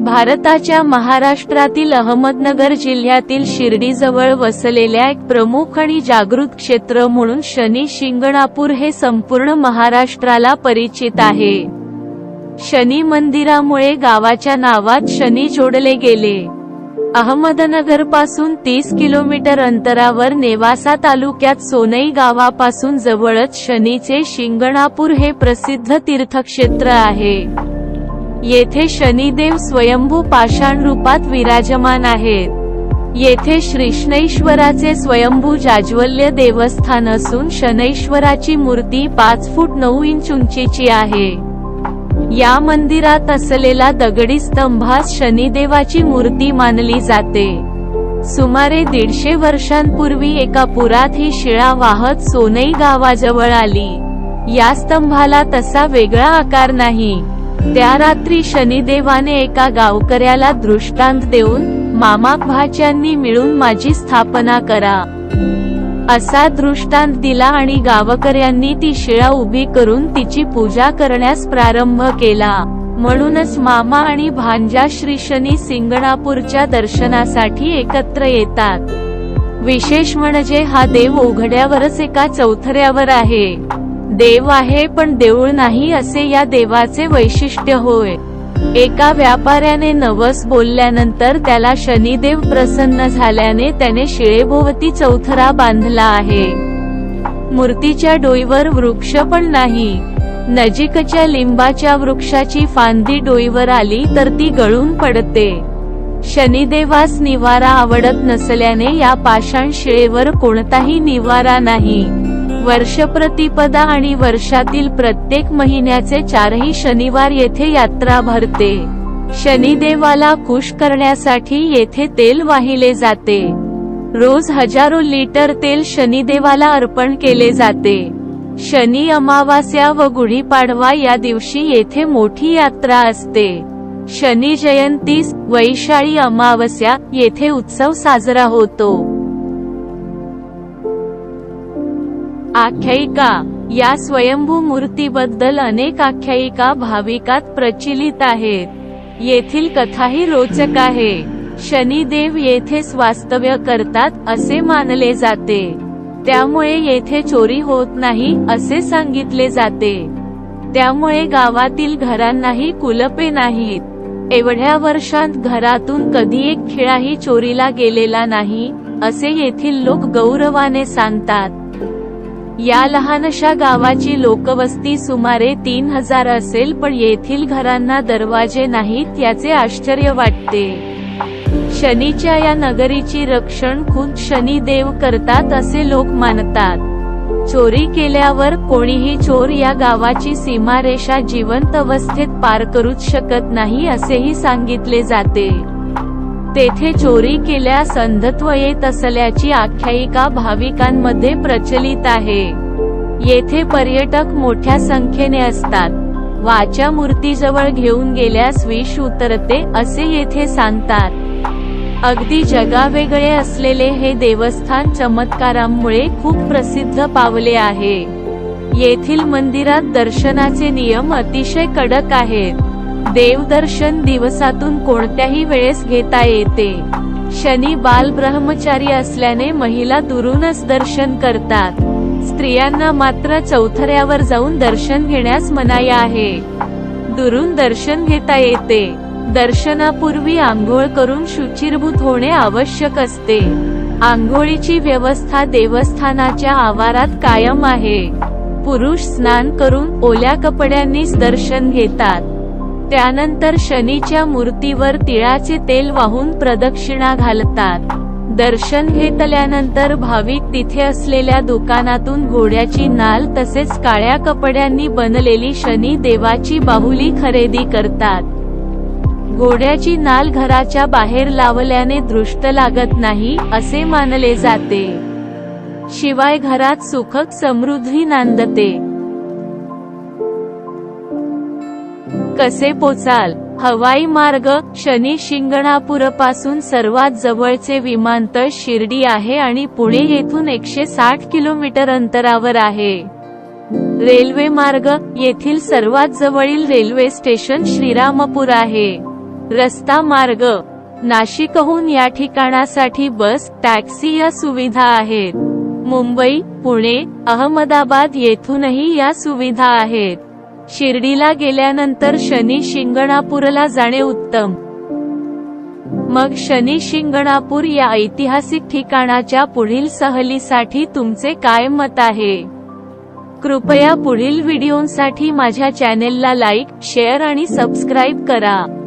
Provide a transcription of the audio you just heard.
भारताच्या महाराष्ट्रातील अहमदनगर जिल्ह्यातील शिर्डीजवळ वसलेल्या एक प्रमुख आणि जागृत क्षेत्र म्हणून शनी शिंगणापूर हे संपूर्ण महाराष्ट्राला परिचित आहे. शनी मंदिरामुळे गावाच्या नावात शनी जोडले गेले. अहमदनगरपासून तीस किलोमीटर अंतरावर नेवासा तालुक्यात सोनई गावापासून जवळच शनीचे शिंगणापूर हे प्रसिद्ध तीर्थक्षेत्र आहे. येथे शनिदेव स्वयंभू पाषाण रूपात विराजमान आहेत. येथे श्रीष्णेश्वराचे स्वयंभू जाज्वल्य देवस्थान असून शनैश्वराची मूर्ती पाच फूट नऊ इंच उंचीची आहे. या मंदिरात असलेला दगडी स्तंभास शनिदेवाची मूर्ती मानली जाते. सुमारे दीडशे वर्षांपूर्वी एका पुरात ही शिळा वाहत सोनई गावाजवळ आली. या स्तंभाला तसा वेगळा आकार नाही. त्या रात्री शनिदेवाने एका गावकऱ्याला दृष्टांत देऊन मामा भाच्यांनी मिळून माझी स्थापना करा. असा दृष्टांत दिला आणि गावकऱ्यांनी ती शिळा उभी करून तिची पूजा करण्यास प्रारंभ केला. म्हणूनच मामा आणि भांजा श्री शनी सिंगणापूरच्या दर्शनासाठी एकत्र येतात. विशेष म्हणजे हा देव उघड्यावरच एका चौथऱ्यावर आहे. देव आहे पण देऊळ नाही असे या देवाचे वैशिष्ट्य होय. एका व्यापाऱ्याने नवस बोलल्यानंतर त्याला शनिदेव प्रसन्न झाल्याने त्याने शिळेभोवती चौथरा बांधला आहे. मूर्तीच्या डोईवर वृक्ष पण नाही. नजीकच्या लिंबाच्या वृक्षाची फांदी डोईवर आली तर ती गळून पडते. शनिदेवास निवारा आवडत नसल्याने या पाषाण शिळेवर कोणताही निवारा नाही. वर्षप्रतिपदा आणि वर्षातील प्रत्येक महिन्याचे चारही शनिवार येथे यात्रा भरते. शनिदेवाला खुश करण्यासाठी येथे तेल वाहिले जाते. रोज हजारो लिटर तेल शनिदेवाला अर्पण केले जाते. शनी अमावास्या व गुढीपाडवा या दिवशी येथे मोठी यात्रा असते. शनी जयंतीस वैशाळी अमावस्या येथे उत्सव साजरा होतो. आख्यायिका. या स्वयंभू मूर्तीबद्दल अनेक आख्यायिका भाविकात प्रचलित आहेत. येथील कथाही रोचक आहे. शनिदेव येथेच वास्तव्य करतात असे मानले जाते. त्यामुळे येथे चोरी होत नाही असे सांगितले जाते. त्यामुळे गावातील घरांनाही कुलपे नाहीत. एवढ्या वर्षांत घरातून कधी एक खिळाही चोरीला गेलेला नाही असे येथील लोक गौरवाने सांगतात. या लहानशा गावाची लोकवस्ती सुमारे तीन हजार असेल पण येथील घरांना दरवाजे नाहीत याचे आश्चर्य वाटते. शनीच्या या नगरीची रक्षण खुद शनिदेव करतात असे लोक मानतात. चोरी केल्यावर कोणीही चोर या गावाची सीमारेषा जिवंत अवस्थेत पार करूच शकत नाही असेही सांगितले जाते. तेथे चोरी केल्यास अंधत्व येत असल्याची आख्यायिका भाविकांमध्ये प्रचलित आहे. येथे पर्यटक मोठ्या संख्येने असतात. वाच्या मूर्तीजवळ घेऊन गेल्यास विष उतरते असे येथे सांगतात. अगदी जगावेगळे असलेले हे देवस्थान चमत्कारांमुळे खूप प्रसिद्ध पावले आहे. येथील मंदिरात दर्शनाचे नियम अतिशय कडक आहेत. देवदर्शन दिवसातून कोणत्याही वेळेस घेता येते. शनी बाल ब्रह्मचारी असल्याने महिला दुरूनच दर्शन करतात. स्त्रियांना मात्र चौथऱ्यावर जाऊन दर्शन घेण्यास मनाई आहे. दुरून दर्शन घेता येते. दर्शनापूर्वी आंघोळ करून शुचिरभूत होणे आवश्यक असते. आंघोळीची व्यवस्था देवस्थानाच्या आवारात कायम आहे. पुरुष स्नान करून ओल्या कपड्यांनीच दर्शन घेतात. त्यानंतर शनीच्या मूर्तीवर तिळाचे तेल वाहून प्रदक्षिणा घालतात. दर्शन घेतल्यानंतर भाविक तिथे असलेल्या दुकानातून घोड्याची नाल तसेच काळ्या कपड्यांनी बनलेली शनी देवाची बाहुली खरेदी करतात. घोड्याची नाल घराच्या बाहेर लावल्याने दृष्ट लागत नाही असे मानले जाते. शिवाय घरात सुखक समृद्धी नांदते. कसे पोचाल? हवाई मार्ग शनी शिंगणापूरपासून सर्वात जवळचे विमानतळ शिर्डी आहे आणि पुणे येथून एकशे साठ किलोमीटर अंतरावर आहे. रेल्वे मार्ग येथील सर्वात जवळील रेल्वे स्टेशन श्रीरामपूर आहे. रस्ता मार्ग नाशिकहून या ठिकाणासाठी बस टॅक्सी या सुविधा आहेत. मुंबई पुणे अहमदाबाद येथूनही या सुविधा आहेत. शिर्डीला गेल्यानंतर शनी शिंगणापूरला जाणे उत्तम. मग शनी शिंगणापूर या ऐतिहासिक ठिकाणाच्या पुढील सहलीसाठी तुमचे काय मत आहे? कृपया पुढील व्हिडिओंसाठी माझ्या चॅनेलला लाईक शेअर आणि सबस्क्राईब करा.